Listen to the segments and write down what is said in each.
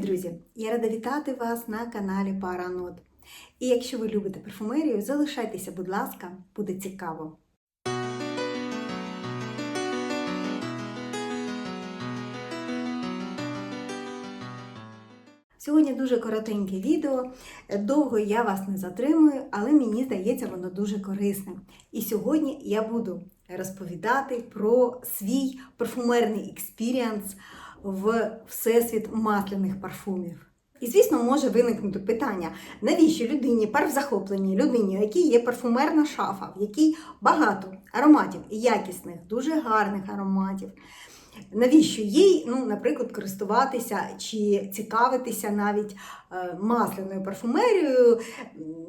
Друзі! Я рада вітати вас на каналі Паранот. І якщо ви любите парфумерію, залишайтеся, будь ласка, буде цікаво. Сьогодні дуже коротеньке відео. Довго я вас не затримую, але мені здається, воно дуже корисне. І сьогодні я буду розповідати про свій парфумерний експіріанс в всесвіт масляних парфумів. І, звісно, може виникнути питання, навіщо людині, парфзахопленій людині, у якій є парфумерна шафа, в якій багато ароматів, якісних, дуже гарних ароматів. Навіщо їй, ну, наприклад, користуватися чи цікавитися навіть е, масляною парфумерією,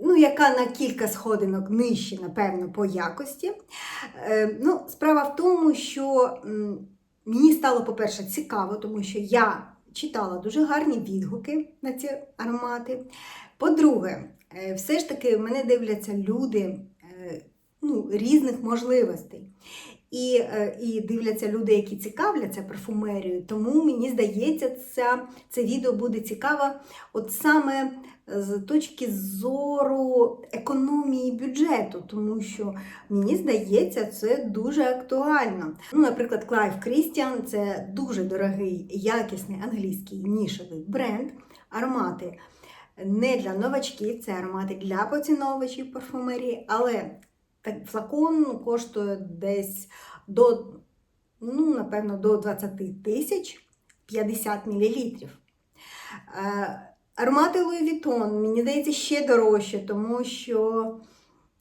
ну, яка на кілька сходинок нижче, напевно, по якості. Е, ну, Справа в тому, що мені стало, по-перше, цікаво, тому що я читала дуже гарні відгуки на ці аромати. По-друге, е, все ж таки мене дивляться люди е, ну, різних можливостей. І, е, і дивляться люди, які цікавляться парфумерією. Тому мені здається, ця, це відео буде цікаво от саме з точки зору економії бюджету, тому що мені здається, це дуже актуально. Ну, Наприклад, Клайв Крістіан це дуже дорогий, якісний англійський нішевий бренд. Аромати не для новачків, це аромати для поціновувачів парфумерії, але так, флакон коштує десь до, ну, напевно, до 20 тисяч 50 мл. Аромати Луї Вітон, мені здається, ще дорожче, тому що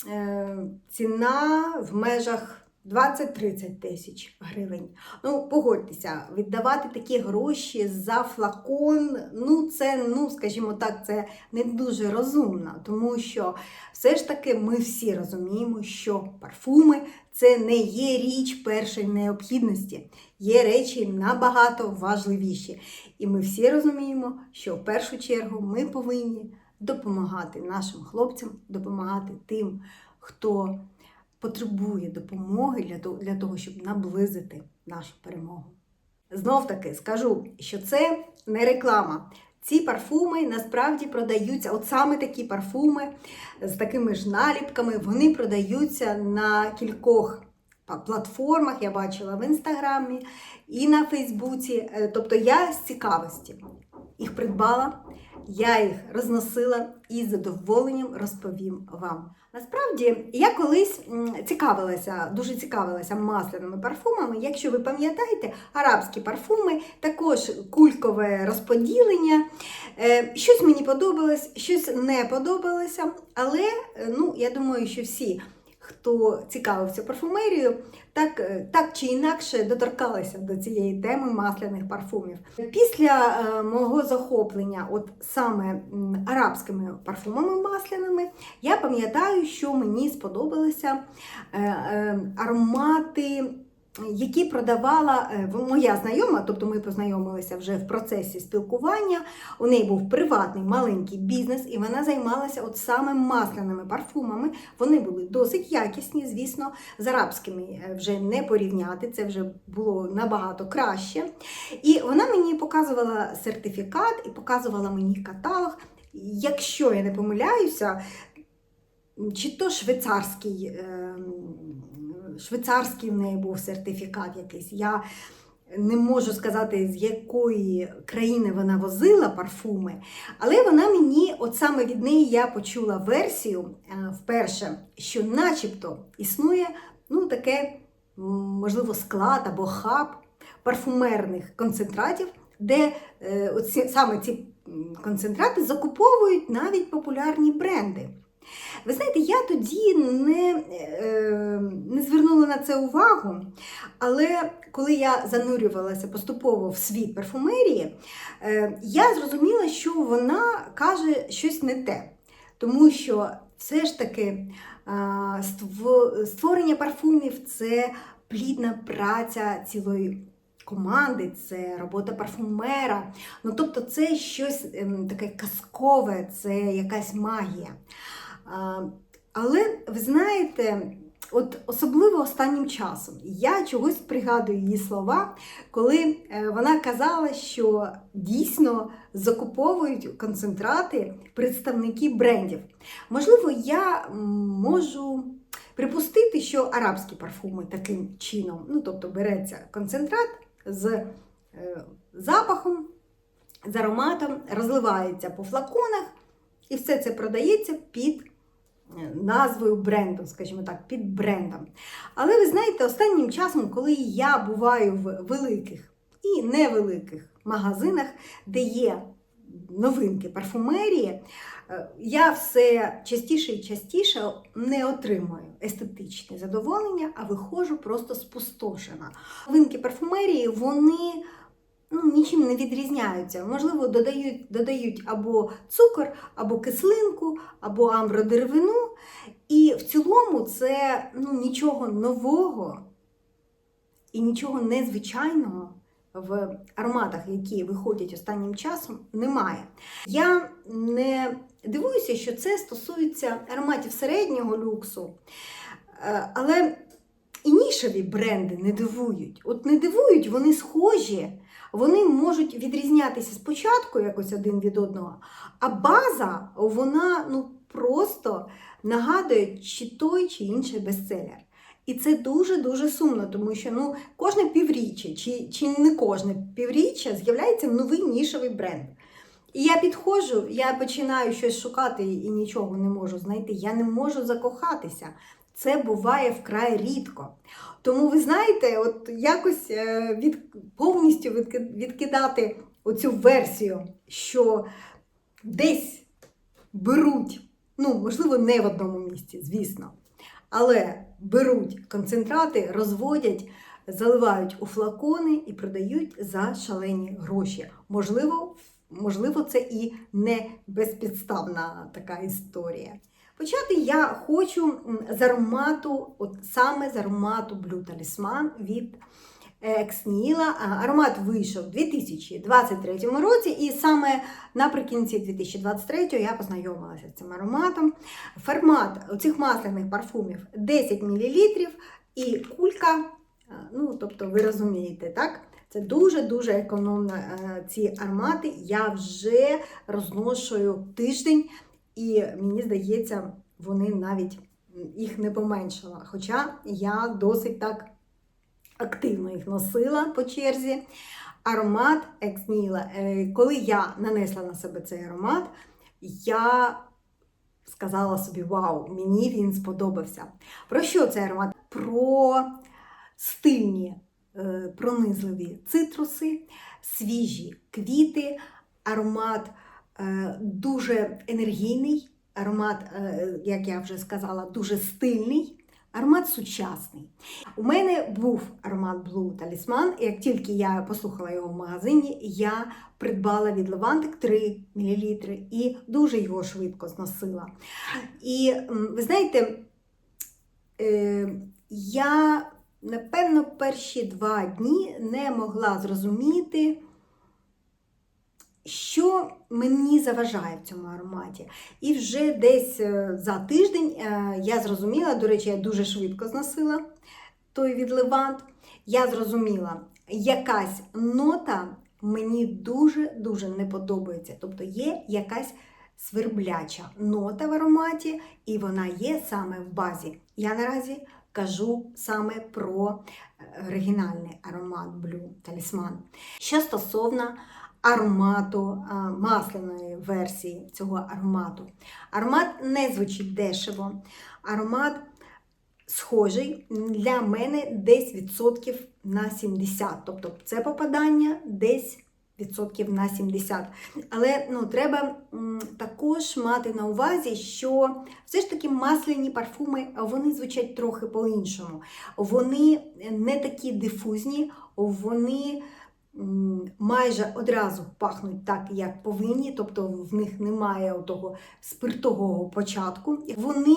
е, ціна в межах 20-30 тисяч гривень. Ну, погодьтеся, віддавати такі гроші за флакон, ну, це, ну, скажімо так, це не дуже розумно, тому що все ж таки ми всі розуміємо, що парфуми це не є річ першої необхідності. Є речі набагато важливіші. І ми всі розуміємо, що в першу чергу ми повинні допомагати нашим хлопцям, допомагати тим, хто потребує допомоги для того, для того, щоб наблизити нашу перемогу. Знов таки скажу, що це не реклама. Ці парфуми насправді продаються, от саме такі парфуми з такими ж наліпками, вони продаються на кількох платформах, я бачила в інстаграмі і на Фейсбуці. Тобто я з цікавості їх придбала, я їх розносила і з задоволенням розповім вам. Насправді, я колись цікавилася, дуже цікавилася масляними парфумами. Якщо ви пам'ятаєте, арабські парфуми, також кулькове розподілення. Е, щось мені подобалось, щось не подобалося, але ну, я думаю, що всі хто цікавився парфумерією, так так чи інакше доторкалися до цієї теми масляних парфумів. Після е, мого захоплення, от саме арабськими парфумами масляними, я пам'ятаю, що мені сподобалися е, е, аромати які продавала е, моя знайома, тобто ми познайомилися вже в процесі спілкування. У неї був приватний маленький бізнес, і вона займалася от саме масляними парфумами. Вони були досить якісні, звісно, з арабськими е, вже не порівняти, це вже було набагато краще. І вона мені показувала сертифікат і показувала мені каталог. Якщо я не помиляюся, чи то швейцарський ем, швейцарський в неї був сертифікат якийсь. Я не можу сказати, з якої країни вона возила парфуми, але вона мені, от саме від неї я почула версію е, вперше, що начебто існує ну, таке, можливо, склад або хаб парфумерних концентратів, де е, оці, саме ці концентрати закуповують навіть популярні бренди. Ви знаєте, я тоді не е, не звернула на це увагу, але коли я занурювалася поступово в світ парфумерії, е, я зрозуміла, що вона каже щось не те. Тому що все ж таки створення парфумів це плідна праця цілої. Команди, це робота парфумера. Ну, тобто, це щось ем, таке казкове, це якась магія. Але ви знаєте, от особливо останнім часом я чогось пригадую її слова, коли е, вона казала, що дійсно закуповують концентрати представники брендів. Можливо, я можу припустити, що арабські парфуми таким чином, ну тобто береться концентрат з е, запахом, з ароматом, розливається по флаконах, і все це продається під назвою бренду, скажімо так, під брендом. Але ви знаєте, останнім часом, коли я буваю в великих і невеликих магазинах, де є новинки парфумерії, е, я все частіше і частіше не отримую естетичне задоволення, а виходжу просто спустошена. Новинки парфумерії, вони ну, нічим не відрізняються. Можливо, додають, додають або цукор, або кислинку, або амбродеревину. І в цілому це ну, нічого нового і нічого незвичайного в ароматах, які виходять останнім часом, немає. Я не дивуюся, що це стосується ароматів середнього люксу, Е, але і нішеві бренди не дивують. От не дивують, вони схожі, вони можуть відрізнятися спочатку якось один від одного, а база, вона ну, просто нагадує чи той, чи інший бестселер. І це дуже-дуже сумно, тому що ну, кожне півріччя, чи, чи не кожне півріччя з'являється новий нішевий бренд. І я підходжу, я починаю щось шукати і нічого не можу знайти. Я не можу закохатися. Це буває вкрай рідко. Тому ви знаєте, от якось е, від, повністю відкидати оцю версію, що десь беруть, ну, можливо, не в одному місці, звісно, але беруть концентрати, розводять, заливають у флакони і продають за шалені гроші. Можливо, можливо, це і не безпідставна така історія. Почати я хочу з аромату, от саме з аромату Blue Talisman від Ексніла. Аромат вийшов у 2023 році, і саме наприкінці 2023 я познайомилася з цим ароматом. Формат цих масляних парфумів 10 мл і кулька, ну тобто ви розумієте, так? Це дуже-дуже економно е, ці аромати. Я вже розношую тиждень, і мені здається, вони навіть їх не поменшила. Хоча я досить так активно їх носила по черзі. Аромат Ексніла. Коли я нанесла на себе цей аромат, я сказала собі: Вау, мені він сподобався. Про що цей аромат? Про стильні, е, пронизливі цитруси, свіжі квіти, аромат е, дуже енергійний, аромат, е, як я вже сказала, дуже стильний. Аромат сучасний. У мене був аромат Blue Talisman, і як тільки я послухала його в магазині, я придбала від Левантик 3 мл і дуже його швидко зносила. І ви знаєте, е, я, напевно, перші два дні не могла зрозуміти, що мені заважає в цьому ароматі. І вже десь е, за тиждень е, я зрозуміла, до речі, я дуже швидко зносила той від Левант. Я зрозуміла, якась нота мені дуже-дуже не подобається. Тобто є якась свербляча нота в ароматі, і вона є саме в базі. Я наразі кажу саме про оригінальний аромат Blue Talisman. Що стосовно аромату, масляної версії цього аромату. Аромат не звучить дешево. Аромат схожий для мене десь відсотків на 70. Тобто це попадання десь відсотків на 70. Але ну, треба також мати на увазі, що все ж таки масляні парфуми вони звучать трохи по-іншому. Вони не такі дифузні, вони майже одразу пахнуть так, як повинні, тобто в них немає того спиртового початку. Вони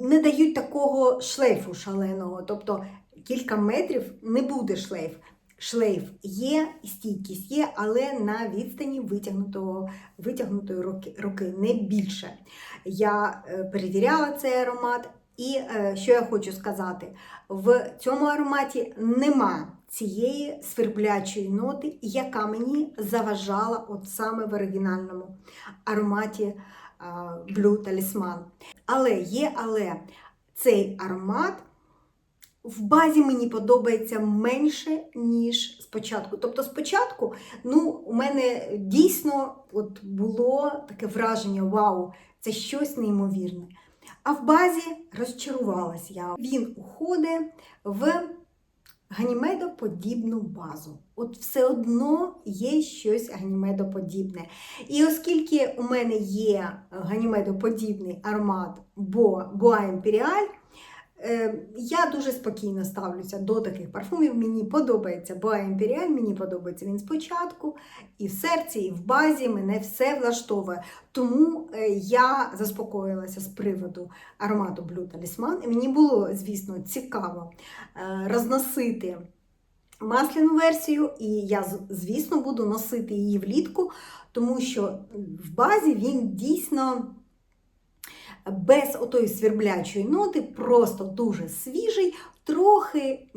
не дають такого шлейфу шаленого, тобто кілька метрів не буде шлейф. Шлейф є, стійкість є, але на відстані витягнутого, витягнутої руки, руки не більше. Я е, перевіряла цей аромат, І е, що я хочу сказати, в цьому ароматі нема цієї сверблячої ноти, яка мені заважала от саме в оригінальному ароматі а, Blue Talisman. Але є, але цей аромат в базі мені подобається менше, ніж спочатку. Тобто, спочатку, ну, у мене дійсно от було таке враження: вау, це щось неймовірне. А в базі розчарувалась я. Він уходить в ганімедоподібну базу. От все одно є щось ганімедоподібне. І оскільки у мене є ганімедоподібний аромат Боа Імперіаль, Я дуже спокійно ставлюся до таких парфумів. Мені подобається Боа Імперіаль, мені подобається він спочатку, і в серці, і в базі мене все влаштовує. Тому е, я заспокоїлася з приводу аромату Blue Talisman. Мені було, звісно, цікаво е, розносити масляну версію, і я, звісно, буду носити її влітку, тому що в базі він дійсно без отої сверблячої ноти, просто дуже свіжий, трохи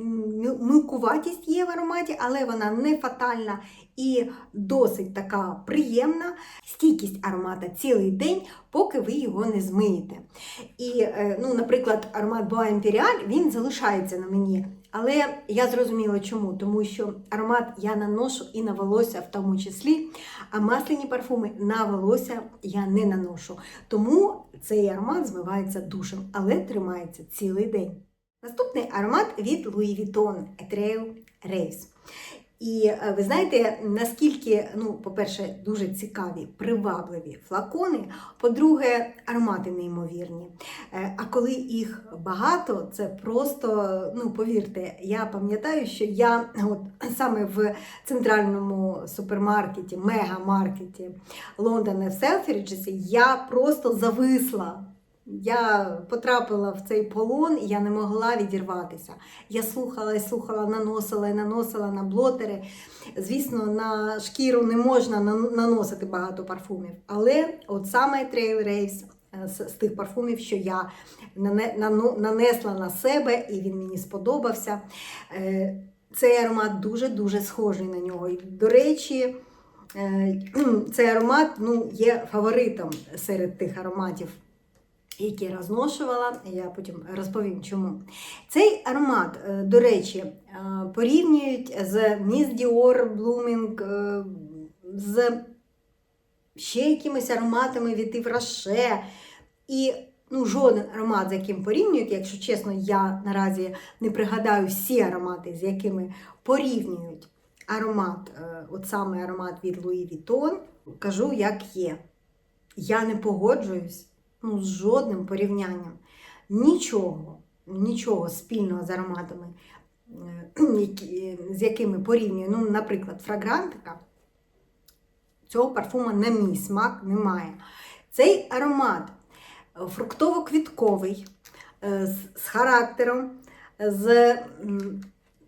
милкуватість є в ароматі, але вона не фатальна і досить така приємна. Стійкість аромата цілий день, поки ви його не змиєте. І, е, ну, наприклад, аромат Boa Imperial, він залишається на мені. Але я зрозуміла чому, тому що аромат я наношу і на волосся в тому числі, а масляні парфуми на волосся я не наношу. Тому цей аромат змивається душем, але тримається цілий день. Наступний аромат від Louis Vuitton Etreo Race. І е, ви знаєте, наскільки, ну, по-перше, дуже цікаві, привабливі флакони. По-друге, аромати неймовірні. Е, а коли їх багато, це просто, ну, повірте, я пам'ятаю, що я от саме в центральному супермаркеті, мегамаркеті Лондона в Селфріджесі, я просто зависла. Я потрапила в цей полон і я не могла відірватися. Я слухала і слухала, наносила і наносила на блотери. Звісно, на шкіру не можна наносити багато парфумів. Але от саме Trail Race з тих парфумів, що я нанесла на себе, і він мені сподобався. Е, цей аромат дуже-дуже схожий на нього. І, До речі, е, цей аромат ну, є фаворитом серед тих ароматів які я розношувала, я потім розповім чому. Цей аромат, е, до речі, е, порівнюють з Miss Dior Blooming, е, з ще якимись ароматами від Yves. І ну, жоден аромат, з яким порівнюють, якщо чесно, я наразі не пригадаю всі аромати, з якими порівнюють аромат, от саме аромат від Louis Vuitton, кажу, як є. Я не погоджуюсь ну, з жодним порівнянням. Нічого, нічого спільного з ароматами, е, з якими порівнюю. Ну, наприклад, фрагрантика цього парфума на мій смак немає. Цей аромат фруктово-квітковий, е, з характером, з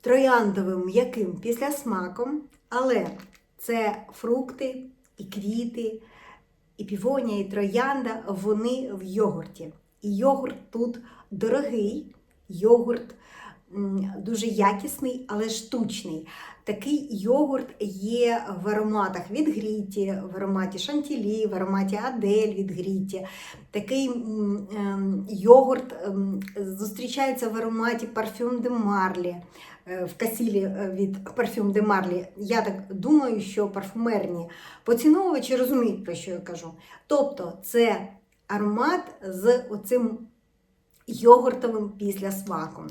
трояндовим м'яким післясмаком, але це фрукти і квіти і півонія, і троянда, вони в йогурті. І йогурт тут дорогий, йогурт дуже якісний, але штучний. Такий йогурт є в ароматах від Гріті, в ароматі Шантілі, в ароматі Адель від Гріті. Такий ем, йогурт ем, зустрічається в ароматі Парфюм де Марлі. Е, в касілі е, від парфюм де Марлі, я так думаю, що парфумерні поціновувачі розуміють, про що я кажу. Тобто це аромат з оцим йогуртовим післясмаком.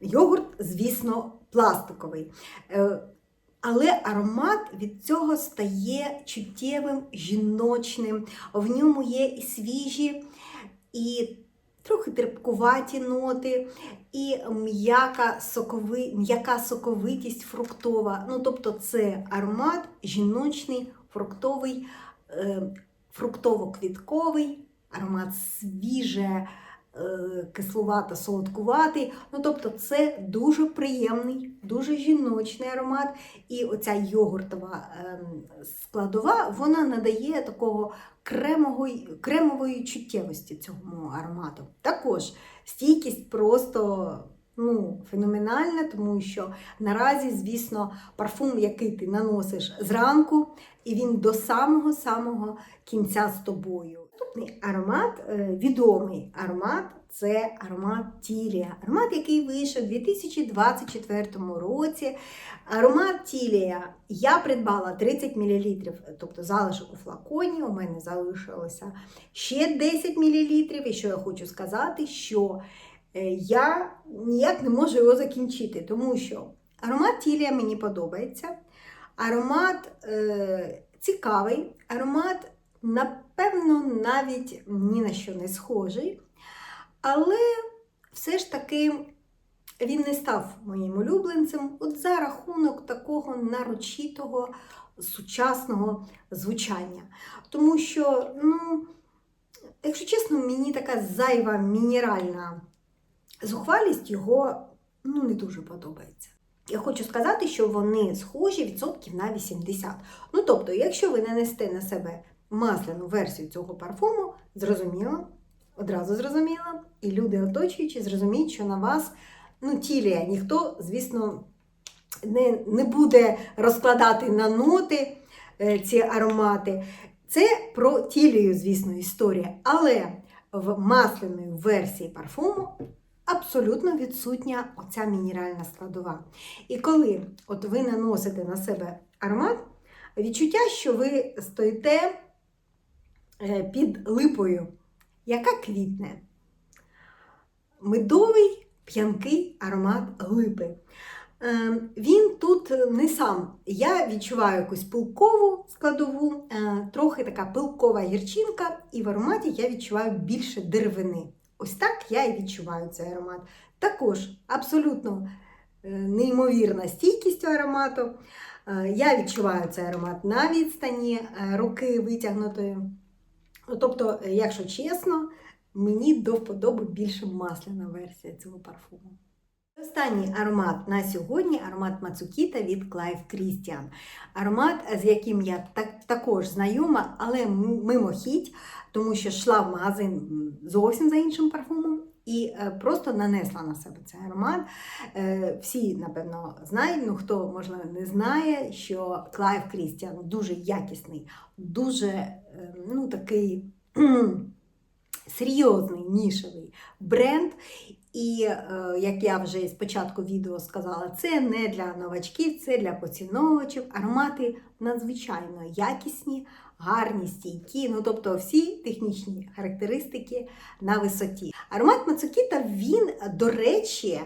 Йогурт, звісно, пластиковий. Е, але аромат від цього стає чуттєвим, жіночним. В ньому є і свіжі, і трохи терпкуваті ноти, і м'яка сокови, м'яка соковитість фруктова. Ну, Тобто це аромат жіночний, фруктовий, е, фруктово-квітковий, аромат свіже, е, кислувато солодкуватий. Ну, тобто, це дуже приємний, дуже жіночний аромат. І оця йогуртова ем, складова вона надає такого кремової, кремової чуттєвості цьому аромату. Також стійкість просто ну, феноменальна, тому що наразі, звісно, парфум, який ти наносиш зранку, і він до самого-самого кінця з тобою. Наступний аромат, е, відомий аромат це аромат Тілія. Аромат, який вийшов у 2024 році. Аромат Тілія я придбала 30 мл, тобто залишок у флаконі. У мене залишилося ще 10 мл. І що я хочу сказати, що е, я ніяк не можу його закінчити, тому що аромат Тілія мені подобається. Аромат е, цікавий, аромат, напевно, навіть ні на що не схожий. Але все ж таки він не став моїм улюбленцем от за рахунок такого нарочитого сучасного звучання. Тому що, ну, якщо чесно, мені така зайва мінеральна зухвалість його ну, не дуже подобається. Я хочу сказати, що вони схожі відсотків на 80. Ну, тобто, якщо ви нанесете на себе масляну версію цього парфуму, зрозуміло, одразу зрозуміло, і люди оточуючі зрозуміють, що на вас ну, тілія ніхто, звісно, не, не буде розкладати на ноти е, ці аромати. Це про тілію, звісно, історія. Але в масляної версії парфуму абсолютно відсутня оця мінеральна складова. І коли от ви наносите на себе аромат, відчуття, що ви стоїте під липою, яка квітне. Медовий п'янкий аромат липи. Е, Він тут не сам. Я відчуваю якусь пилкову складову, е, трохи така пилкова гірчинка, і в ароматі я відчуваю більше деревини. Ось так я і відчуваю цей аромат. Також абсолютно е, неймовірна стійкість аромату. Е, Я відчуваю цей аромат на відстані е, руки витягнутої. Тобто, е, якщо чесно, мені до вподоби більше масляна версія цього парфуму. Останній аромат на сьогодні аромат Мацукіта від Клайв Крістіан. Аромат, з яким я так, також знайома, але мимохідь, тому що йшла в магазин зовсім за іншим парфумом і е, просто нанесла на себе цей аромат. Е, Всі, напевно, знають, ну хто, можливо, не знає, що Clive Christian дуже якісний, дуже е, ну, такий серйозний нішевий бренд. І як я вже з початку відео сказала, це не для новачків, це для поціновувачів. Аромати надзвичайно якісні, гарні, стійкі, ну тобто всі технічні характеристики на висоті. Аромат Мацукіта, він, до речі,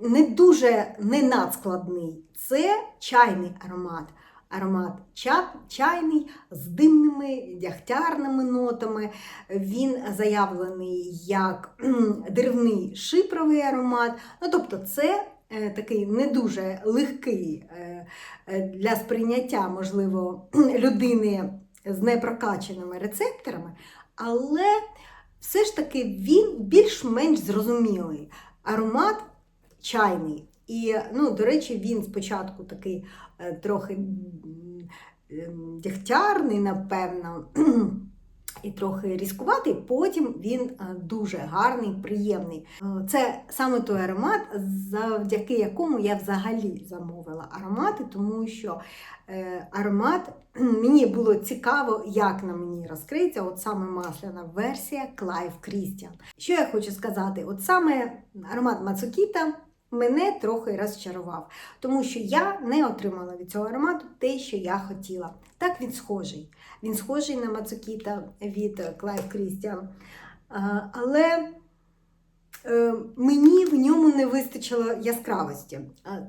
не дуже не надскладний. Це чайний аромат. Аромат чайний з димними дягтярними нотами. Він заявлений як деревний шипровий аромат. Ну, тобто, це е, такий не дуже легкий е, е, для сприйняття, можливо, людини з непрокаченими рецепторами, але все ж таки він більш-менш зрозумілий. Аромат чайний. І, ну, до речі, він спочатку такий е, трохи дягтярний, напевно, і трохи різкуватий, потім він е, дуже гарний, приємний. Е, Це саме той аромат, завдяки якому я взагалі замовила аромати, тому що е, аромат мені було цікаво, як на мені розкриється от саме масляна версія Clive Christian. Що я хочу сказати? От саме аромат Мацукіта мене трохи розчарував, тому що я не отримала від цього аромату те, що я хотіла. Так він схожий. Він схожий на Мацукіта від Clive Christian. Але е, мені в ньому не вистачило яскравості.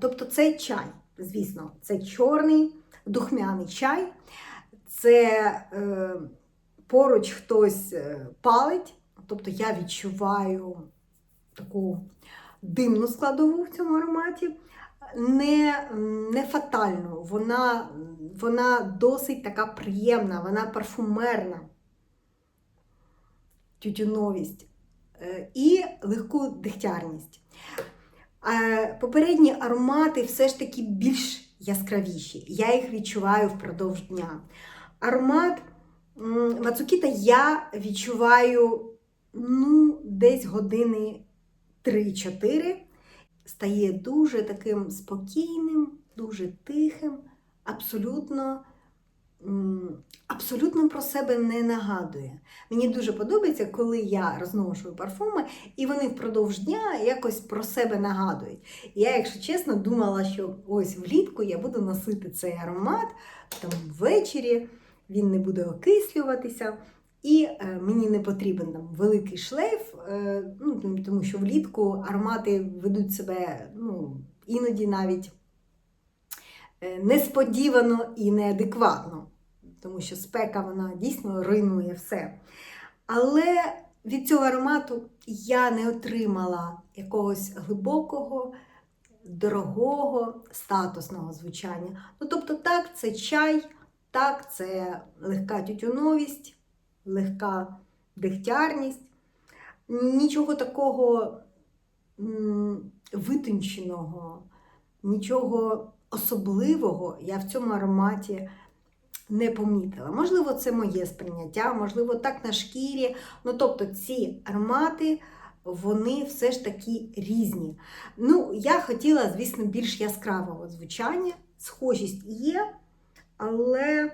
Тобто це чай, звісно, це чорний духмяний чай. Це е, поруч хтось е, палить, тобто я відчуваю таку димну складову в цьому ароматі. Не, не фатальну, вона, вона досить така приємна, вона парфумерна. Тютюновість е, і легку дегтярність. Е, Попередні аромати все ж таки більш яскравіші. Я їх відчуваю впродовж дня. Аромат Мацукіта я відчуваю ну, десь години 3-4. Стає дуже таким спокійним, дуже тихим, абсолютно, абсолютно про себе не нагадує. Мені дуже подобається, коли я розношую парфуми, і вони впродовж дня якось про себе нагадують. Я, якщо чесно, думала, що ось влітку я буду носити цей аромат там ввечері, він не буде окислюватися. І е, мені не потрібен там великий шлейф, е, ну, тому що влітку аромати ведуть себе ну, іноді навіть е, несподівано і неадекватно, тому що спека вона дійсно руйнує все. Але від цього аромату я не отримала якогось глибокого, дорогого, статусного звучання. Ну, тобто, так, це чай, так, це легка тютюновість, легка дегтярність. Нічого такого витонченого, нічого особливого я в цьому ароматі не помітила. Можливо, це моє сприйняття, можливо, так на шкірі. Ну, тобто, ці аромати. Вони все ж таки різні. Ну, я хотіла, звісно, більш яскравого звучання. Схожість є, але,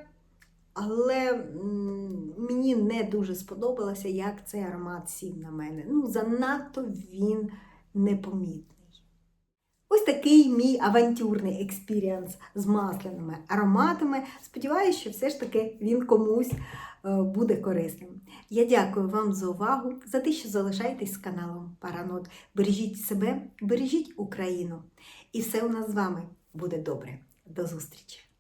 але мені не дуже сподобалося, як цей аромат сів на мене. Ну, занадто він непомітний. Ось такий мій авантюрний експіріанс з масляними ароматами. Сподіваюся, що все ж таки він комусь е, буде корисним. Я дякую вам за увагу, за те, що залишаєтесь з каналом Паранот. Бережіть себе, бережіть Україну. І все у нас з вами буде добре. До зустрічі!